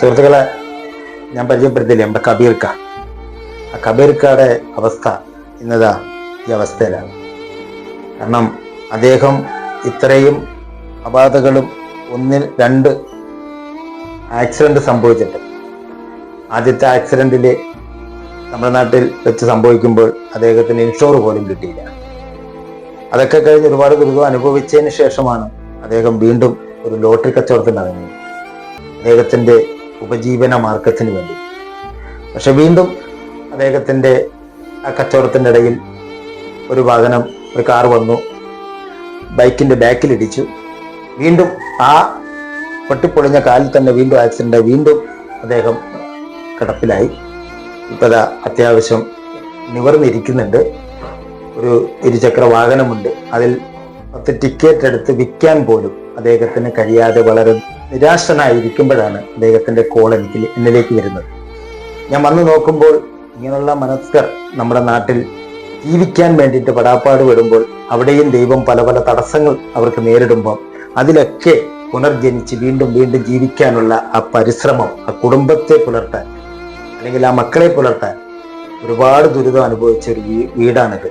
സുഹൃത്തുക്കളെ ഞാൻ പരിചയപ്പെടുത്തില്ലേ നമ്മുടെ കബീർക്ക. ആ കബീർക്കയുടെ അവസ്ഥ ഇന്നതാ ഈ അവസ്ഥയിലാണ്. കാരണം അദ്ദേഹം ഇത്രയും അപാധകളും ഒന്നിൽ രണ്ട് ആക്സിഡന്റ് സംഭവിച്ചിട്ട് ആദ്യത്തെ ആക്സിഡന്റിൽ നമ്മുടെ നാട്ടിൽ വെച്ച് സംഭവിക്കുമ്പോൾ അദ്ദേഹത്തിന് ഇൻഷുർ പോലും കിട്ടിയില്ല. അതൊക്കെ കഴിഞ്ഞ് ഒരുപാട് ദുരിതം അനുഭവിച്ചതിന് ശേഷമാണ് അദ്ദേഹം വീണ്ടും ഒരു ലോട്ടറി കച്ചവടത്തിനിറങ്ങിയത് അദ്ദേഹത്തിന്റെ ഉപജീവന മാർഗത്തിന് വേണ്ടി. പക്ഷെ വീണ്ടും അദ്ദേഹത്തിന്റെ ആ കച്ചവടത്തിന്റെ ഇടയിൽ ഒരു വാഹനം ഒരു കാർ വന്നു ബൈക്കിന്റെ ബാക്കിലിടിച്ചു. വീണ്ടും ആ പൊട്ടിപ്പൊളിഞ്ഞ കാലിൽ തന്നെ വീണ്ടും ആക്സിഡന്റ് വീണ്ടും അദ്ദേഹം കിടപ്പിലായി. ഇപ്പോൾ അത്യാവശ്യം നിവർന്നിരിക്കുന്നുണ്ട്. ഒരു ഇരുചക്ര വാഹനമുണ്ട്. അതിൽ പത്ത് ടിക്കറ്റ് എടുത്ത് വിൽക്കാൻ പോലും അദ്ദേഹത്തിന് കഴിയാതെ വളരെ നിരാശനായിരിക്കുമ്പോഴാണ് അദ്ദേഹത്തിന്റെ കോൾ എനിക്ക് എന്നിലേക്ക് വരുന്നത്. ഞാൻ വന്നു നോക്കുമ്പോൾ ഇങ്ങനെയുള്ള മനസ്കർ നമ്മുടെ നാട്ടിൽ ജീവിക്കാൻ വേണ്ടിയിട്ട് പടാപ്പാട് വിടുമ്പോൾ അവിടെയും ദൈവം പല പല തടസ്സങ്ങൾ അവർക്ക് നേരിടുമ്പോൾ അതിലൊക്കെ പുനർജനിച്ച് വീണ്ടും വീണ്ടും ജീവിക്കാനുള്ള ആ പരിശ്രമം ആ കുടുംബത്തെ പുലർത്താൻ അല്ലെങ്കിൽ ആ മക്കളെ പുലർത്താൻ ഒരുപാട് ദുരിതം അനുഭവിച്ച ഒരു വീടാണിത്.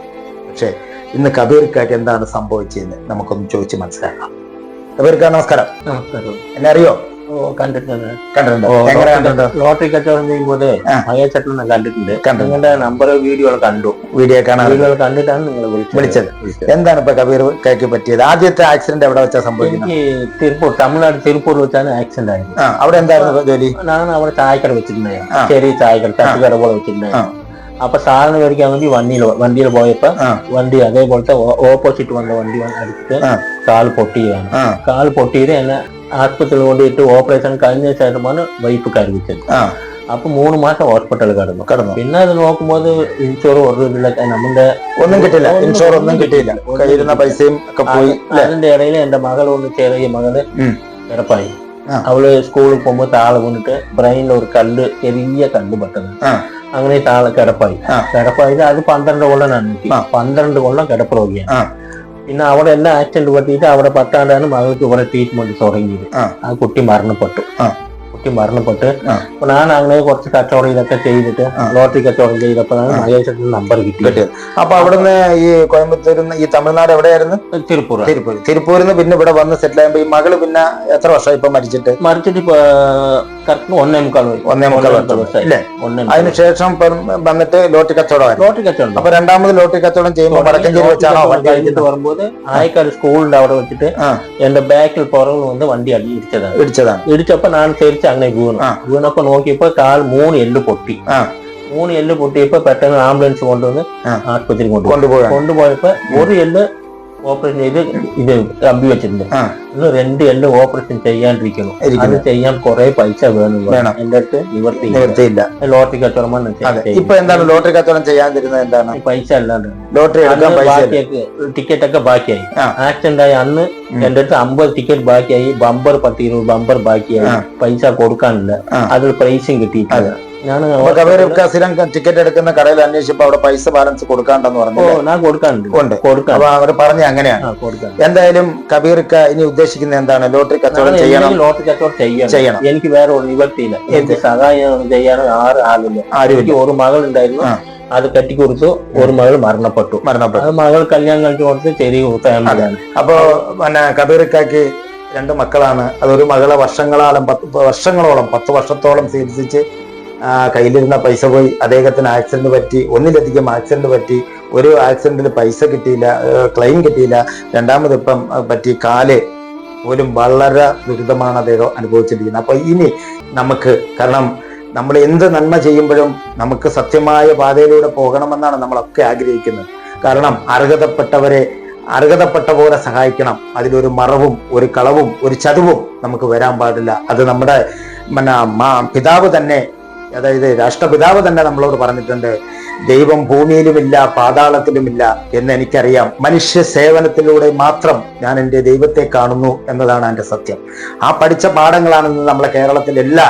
പക്ഷേ ഇന്ന് കബീർക്കായിട്ട് എന്താണ് സംഭവിച്ചതെന്ന് നമുക്കൊന്ന് ചോദിച്ച് മനസ്സിലാക്കാം. കബീർക്ക നമസ്കാരം. എന്നെ അറിയോ കണ്ടിട്ടുണ്ട്. കണ്ടിട്ടുണ്ട്. ലോട്ടറി കച്ചവടം ചെയ്യുമ്പോൾ ആ. മഹേച്ചേട്ടനെ കണ്ടിട്ടുണ്ട്. കണ്ടു. നിങ്ങളുടെ നമ്പർ വീഡിയോകൾ കണ്ടു. വീഡിയോ കാണാൻ വീഡിയോകൾ കണ്ടിട്ടാണ് നിങ്ങൾ വിളിച്ചത്. എന്താണ് ഇപ്പൊ കബീർ കൈക്ക് പറ്റിയത്? ആദ്യത്തെ ആക്സിഡന്റ് എവിടെ വെച്ചാ സംഭവിക്കുന്നത്? തിരുപ്പൂർ തമിഴ്നാട് തിരുപ്പൂർ വെച്ചാണ് ആക്സിഡന്റ് ആയത്. അവിടെ എന്തായിരുന്നു ജോലി? ഞാൻ അവിടെ ചായക്കട വെച്ചിട്ടുണ്ടായിരുന്നു. ചെറിയ ചായക്കട തട്ടുകട പോലെ വെച്ചിട്ടുണ്ടായിരുന്നു. അപ്പൊ സാധനം മേടിക്കാൻ വേണ്ടി വണ്ടിയിൽ വണ്ടിയിൽ പോയപ്പോ ആ. വണ്ടി അതേപോലത്തെ ഓപ്പോസിറ്റ് വന്ന വണ്ടി വന്ന് അടിച്ചിട്ട് ആ. കാൽ പൊട്ടിയതാണ് ആ കാൽ പൊട്ടിയത് എന്നെ ആസ്പത്രിയിൽ കൊണ്ടിട്ട് ഓപ്പറേഷൻ കഴിഞ്ഞ ശേഷമാണ് വൈഫ് കരുവിച്ചത് ആ. അപ്പൊ മൂന്ന് മാസം ഹോസ്പിറ്റലിൽ കിടന്നു. കടന്നു. പിന്നെ അത് നോക്കുമ്പോൾ ഇൻഷുർ ഒരു ഇതിലൊക്കെ നമ്മുടെ ഒന്നും കിട്ടില്ല. ഇൻഷുർ ഒന്നും കിട്ടിയില്ല. കയ്യിരുന്ന പൈസയും ഒക്കെ പോയി അല്ലേ അതിന്റെ ഇടയിൽ എന്റെ മകൾ ഒന്ന് ചെറിയ മകൾ ഉം. കിടപ്പായി ആ. അവൾ സ്കൂളിൽ പോകുമ്പോൾ താൾ വീണിട്ട് ബ്രെയിനിൽ ഒരു കല്ല് ചെറിയ കല്ല് പെട്ടത് ആ. അങ്ങനെ താൾ കിടപ്പായി ആ. കിടപ്പായത് അത് പന്ത്രണ്ട് കൊല്ലം ആണ് ആ. പന്ത്രണ്ട് കൊല്ലം കിടപ്പ് രോഗിയാണ്. പിന്നെ അവിടെ എല്ലാം ആക്സിഡന്റ് പറ്റിയിട്ട് അവിടെ പത്താണ്ടാണ് മകൾക്ക് ഇവിടെ ട്രീറ്റ്മെന്റ് തുടങ്ങിയത് ആ. കുട്ടി മരണപ്പെട്ടു ആ. കുട്ടി മരണപ്പെട്ട്. അപ്പൊ ഞാൻ അങ്ങനെ കുറച്ച് കച്ചവടം ഇതൊക്കെ ചെയ്തിട്ട്. ലോട്ടറി കച്ചവടം ചെയ്തപ്പോഴാണ് മഹേശ്വരന്റെ നമ്പർ കിട്ടിയത് അപ്പൊ അവിടുന്ന് ഈ കോയമ്പത്തൂരിൽ നിന്ന് ഈ തമിഴ്നാട് എവിടെയായിരുന്നു? തിരുപ്പൂർ. തിരുപ്പൂർ. തിരുപ്പൂരിൽ നിന്ന് പിന്നെ ഇവിടെ വന്ന് സെറ്റിൽ ആയപ്പോ ഈ മകൾ പിന്നെ എത്ര വർഷം ഇപ്പൊ മരിച്ചിട്ട്? മരിച്ചിട്ട് ഇപ്പൊ കറക്റ്റ് ഒന്നേ മുക്കാൽ. ഒന്നേ മുക്കാൽ വർഷം. അതിനുശേഷം വന്നിട്ട് ലോട്ടറി കച്ചവടം ലോട്ടറി കച്ചവടം. അപ്പൊ രണ്ടാമത് ലോട്ടറി കച്ചവടം ചെയ്യുമ്പോൾ വടക്കഞ്ചേരി വെച്ചാണോ കഴിഞ്ഞിട്ട് വരുമ്പോൾ ആയക്കാട് സ്കൂളിന്റെ അവിടെ വെച്ചിട്ട്. എന്റെ ബാക്കിൽ പുറകിൽ വന്ന് വണ്ടി അടി ഇടിച്ചതാണ്. ഇടിച്ചതാണ്. ഇടിച്ചപ്പോ ഞാൻ തിരിച്ച് അങ്ങനെ വീണ്. വീണപ്പോ നോക്കിയപ്പോ കാൽ മൂന്ന് എല്ല് പൊട്ടി. മൂന്ന് എല്ല് പൊട്ടിയപ്പോ പെട്ടെന്ന് ആംബുലൻസ് കൊണ്ടുവന്ന്. ആശുപത്രി കൊണ്ടുപോയി. കൊണ്ടുപോയപ്പോ ഒരു എല്ല് ഓപ്പറേഷൻ ചെയ്ത് ഇത് കമ്പി വെച്ചിട്ടുണ്ട്. ഇത് ഇന്ന് രണ്ട് എല്ല് ഓപ്പറേഷൻ ചെയ്യാണ്ടിരിക്കുന്നു. അത് ചെയ്യാൻ കുറെ പൈസ വേണം. എന്റെ അടുത്ത് നിവർത്തി നിവർത്തിയില്ല. ലോട്ടറി കച്ചവടം. ഇപ്പൊ എന്താണ് ലോട്ടറി കച്ചവടം ചെയ്യാൻ തരുന്നത് എന്താണ് പൈസ അല്ലാണ്ട്. ലോട്ടറി എടുക്കാൻ. ബാക്കിയൊക്കെ ടിക്കറ്റ് ഒക്കെ ബാക്കിയായി. ആക്സിഡന്റ് ആയി അന്ന്. എന്റെ അടുത്ത് അമ്പത് ടിക്കറ്റ് ബാക്കിയായി. ബമ്പർ പത്ത് ഇരുപത് ബമ്പർ ബാക്കിയായി. പൈസ കൊടുക്കാനില്ല. അതിൽ പ്രൈസും കിട്ടിയിട്ടില്ല. ഞാൻ സ്ഥിരം ടിക്കറ്റ് എടുക്കുന്ന കടയിൽ അന്വേഷിച്ചപ്പോ അവിടെ പൈസ ബാലൻസ് കൊടുക്കാണ്ടെന്ന് പറഞ്ഞു ഞാൻ കൊടുക്കാനുണ്ട്. ഉണ്ട്. അപ്പൊ അവർ പറഞ്ഞ അങ്ങനെയാണ്. എന്തായാലും കബീർക്ക ഇനി ഉദ്ദേശിക്കുന്ന എന്താണ്? ലോട്ടറി കച്ചവടം ചെയ്യണം. ലോട്ടറി കച്ചവടം ചെയ്യണം. എനിക്ക് വേറെ ഒരു നിവർത്തിയില്ല എനിക്ക് സഹായം ചെയ്യാൻ ആറ് ആളില്ല. ആരുമില്ല. ഒരു മകൾ ഉണ്ടായിരുന്നു. അത് കെട്ടിക്കൊടുത്തു. ഒരു മകൾ മരണപ്പെട്ടു. മരണപ്പെട്ടു. അത് മകൾ കല്യാണം കഴിച്ചു കൊടുത്ത് ചെറിയ അപ്പോ പിന്നെ കബീർക്കാക്ക് രണ്ട് മക്കളാണ്. അതൊരു മകളെ വർഷങ്ങളോളം പത്ത് വർഷങ്ങളോളം പത്ത് വർഷത്തോളം ചികിത്സിച്ച് കയ്യിലിരുന്ന പൈസ പോയി അദ്ദേഹത്തിന് ആക്സിഡന്റ് പറ്റി ഒന്നിലധികം ആക്സിഡന്റ് പറ്റി ഒരു ആക്സിഡന്റിൽ പൈസ കിട്ടിയില്ല ക്ലെയിം കിട്ടിയില്ല. രണ്ടാമത് ഇപ്പം ആ, പറ്റി കാൽ പോലും വളരെ ദുരിതമാണ് അദ്ദേഹം അനുഭവിച്ചിരിക്കുന്നത്. അപ്പോൾ ഇനി നമുക്ക് കാരണം നമ്മൾ എന്ത് നന്മ ചെയ്യുമ്പോഴും നമുക്ക് സത്യമായ പാതയിലൂടെ പോകണമെന്നാണ് നമ്മളൊക്കെ ആഗ്രഹിക്കുന്നത്. കാരണം അർഹതപ്പെട്ടവരെ അർഹതപ്പെട്ട പോലെ സഹായിക്കണം. അതിലൊരു മറവും ഒരു കളവും ഒരു ചതുവും നമുക്ക് വരാൻ പാടില്ല. അത് നമ്മുടെ പിന്നെ പിതാവ് തന്നെ അതായത് രാഷ്ട്രപിതാവ് തന്നെ നമ്മളോട് പറഞ്ഞിട്ടുണ്ട് ദൈവം ഭൂമിയിലുമില്ല പാതാളത്തിലുമില്ല എന്ന് എനിക്കറിയാം. മനുഷ്യ സേവനത്തിലൂടെ മാത്രം ഞാൻ എന്റെ ദൈവത്തെ കാണുന്നു എന്നതാണ് എന്റെ സത്യം. ആ പഠിച്ച പാഠങ്ങളാണെന്ന് നമ്മളെ കേരളത്തിലെല്ലാ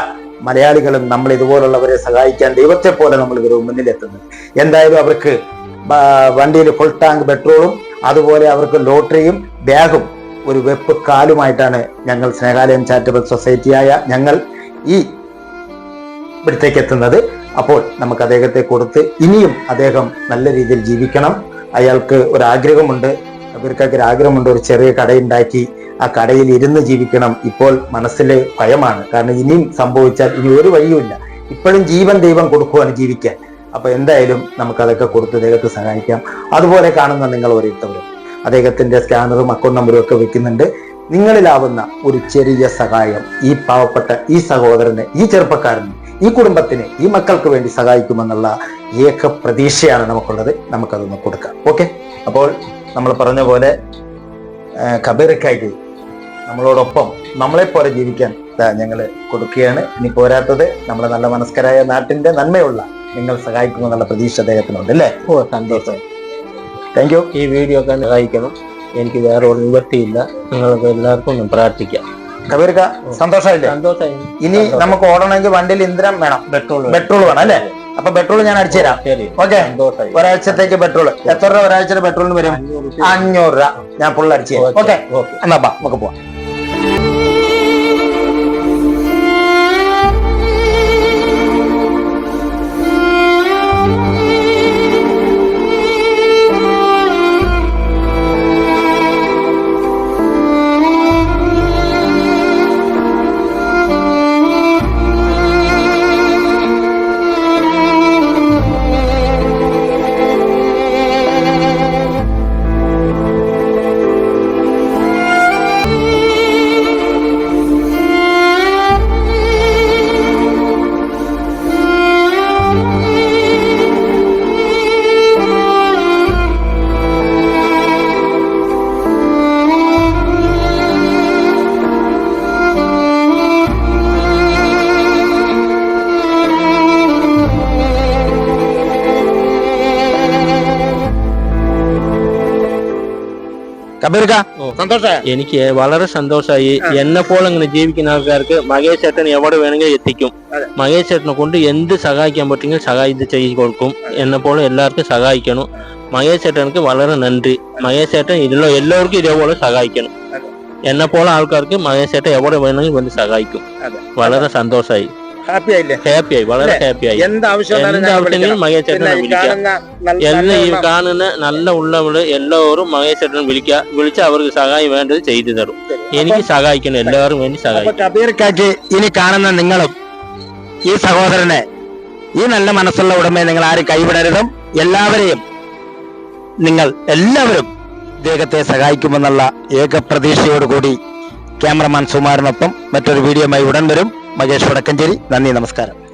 മലയാളികളും നമ്മൾ ഇതുപോലുള്ളവരെ സഹായിക്കാൻ ദൈവത്തെ പോലെ നമ്മൾ ഇവർ മുന്നിലെത്തുന്നത്. എന്തായാലും അവർക്ക് വണ്ടിയിൽ ഫുൾ ടാങ്ക് പെട്രോളും അതുപോലെ അവർക്ക് ലോട്ടറിയും ബാഗും ഒരു വെപ്പ് കാലുമായിട്ടാണ് ഞങ്ങൾ സ്നേഹാലയം ചാരിറ്റബിൾ സൊസൈറ്റിയായ ഞങ്ങൾ ഈ ഇവിടത്തേക്ക് എത്തുന്നത്. അപ്പോൾ നമുക്ക് അദ്ദേഹത്തെ കൊടുത്ത് ഇനിയും അദ്ദേഹം നല്ല രീതിയിൽ ജീവിക്കണം. അയാൾക്ക് ഒരു ആഗ്രഹമുണ്ട് അവർക്കൊക്കെ ഒരു ആഗ്രഹമുണ്ട്. ഒരു ചെറിയ കടയുണ്ടാക്കി ആ കടയിൽ ഇരുന്ന് ജീവിക്കണം. ഇപ്പോൾ മനസ്സിലെ ഭയമാണ്. കാരണം ഇനിയും സംഭവിച്ചാൽ ഇനി ഒരു വഴിയുമില്ല ഇപ്പോഴും ജീവൻ ദൈവം കൊടുക്കുവാണ് ജീവിക്കാൻ. അപ്പൊ എന്തായാലും നമുക്ക് അതൊക്കെ കൊടുത്ത് അദ്ദേഹത്തെ സഹായിക്കാം. അതുപോലെ കാണുന്ന നിങ്ങൾ ഓരോരുത്തവരും. അദ്ദേഹത്തിന്റെ സ്കാനറും അക്കൗണ്ട് നമ്പറും ഒക്കെ വെക്കുന്നുണ്ട്. നിങ്ങളിലാവുന്ന ഒരു ചെറിയ സഹായം ഈ പാവപ്പെട്ട ഈ സഹോദരന് ഈ ചെറുപ്പക്കാരന് ഈ കുടുംബത്തിന് ഈ മക്കൾക്ക് വേണ്ടി സഹായിക്കുമെന്നുള്ള ഏക പ്രതീക്ഷയാണ് നമുക്കുള്ളത്. നമുക്കതൊന്ന് കൊടുക്കാം. ഓക്കെ? അപ്പോൾ നമ്മൾ പറഞ്ഞ പോലെ കബീറക്കായിട്ട് നമ്മളോടൊപ്പം നമ്മളെ പോലെ ജീവിക്കാൻ ഞങ്ങൾ കൊടുക്കുകയാണ്. ഇനി പോരാത്തത് നമ്മളെ നല്ല മനസ്കരായ നാട്ടിന്റെ നന്മയുള്ള നിങ്ങൾ സഹായിക്കുമെന്നുള്ള പ്രതീക്ഷ അദ്ദേഹത്തിനുണ്ട് അല്ലേ? ഓ സന്തോഷം. Thank you. ഈ വീഡിയോ ഒക്കെ സഹായിക്കണം. എനിക്ക് വേറെ ഒരു നിവൃത്തിയില്ല നിങ്ങൾക്ക് എല്ലാവർക്കും ഒന്ന് പ്രാർത്ഥിക്കാം. കബീർക്ക സന്തോഷമായില്ലേ? സന്തോഷമായി. ഇനി നമുക്ക് ഓടണമെങ്കിൽ വണ്ടിയിൽ ഇന്ധനം വേണം. പെട്രോൾ പെട്രോൾ വേണം അല്ലേ? അപ്പൊ പെട്രോൾ ഞാൻ അടിച്ചു തരാം. ഓക്കെ ഒരാഴ്ചത്തേക്ക് പെട്രോൾ. എത്ര രൂപ ഒരാഴ്ച പെട്രോളിന് വരും? അഞ്ഞൂറ് രൂപ. ഞാൻ ഫുൾ അടിച്ചു തരാം. ഓക്കെ എന്നാ നമുക്ക് പോവാം. എനിക്ക് വളരെ സന്തോഷമായി. എന്നെ പോലെ ഇങ്ങനെ ജീവിക്കുന്ന ആൾക്കാർക്ക് മഹേഷ് ചേട്ടൻ എവിടെ വേണമെങ്കിലും എത്തിക്കും. മഹേഷ് ചേട്ടനെ കൊണ്ട് എന്ത് സഹായിക്കാൻ പറ്റുമെങ്കിൽ സഹായിച്ച് ചെയ്ത് കൊടുക്കും. എന്നെ പോലെ എല്ലാവർക്കും സഹായിക്കണം. മഹേഷ് ചേട്ടനക്ക് വളരെ നന്ദി. മഹേഷ് ചേട്ടൻ ഇതിലുള്ള എല്ലാവർക്കും ഇതേപോലെ സഹായിക്കണം. എന്നെ പോലെ ആൾക്കാർക്ക് മഹേഷ് ചേട്ടൻ എവിടെ വേണമെങ്കിലും വന്ന് സഹായിക്കും. വളരെ സന്തോഷമായി. ഹാപ്പി ആയില്ലേ? ആയി വളരെ ഹാപ്പി ആയി. ആവശ്യം എന്ത് ആവശ്യമെങ്കിലും മഹേഷ് ചേട്ടനെ വിളിക്കാം. ഈ കാണുന്ന നല്ല ഉള്ളവൾ എല്ലാവരും മഹേശ്വരനും വിളിക്ക വിളിക്കുക. വിളിച്ച് അവർക്ക് സഹായം വേണ്ടത് ചെയ്തു തരും. എനിക്ക് സഹായിക്കണം എല്ലാവരും വേണ്ടി സഹായിക്കും. കബീർക്കാക്ക് ഇനി കാണുന്ന നിങ്ങളും ഈ സഹോദരനെ ഈ നല്ല മനസ്സുള്ള ഉടമയെ നിങ്ങൾ ആരും കൈവിടരുതും. എല്ലാവരെയും നിങ്ങൾ എല്ലാവരും ഇദ്ദേഹത്തെ സഹായിക്കുമെന്നുള്ള ഏക പ്രതീക്ഷയോടുകൂടി ക്യാമറമാൻ സുമാറിനൊപ്പം മറ്റൊരു വീഡിയോയുമായി ഉടൻ വരും. മകേഷ് വടക്കഞ്ചേരി. നന്ദി നമസ്കാരം.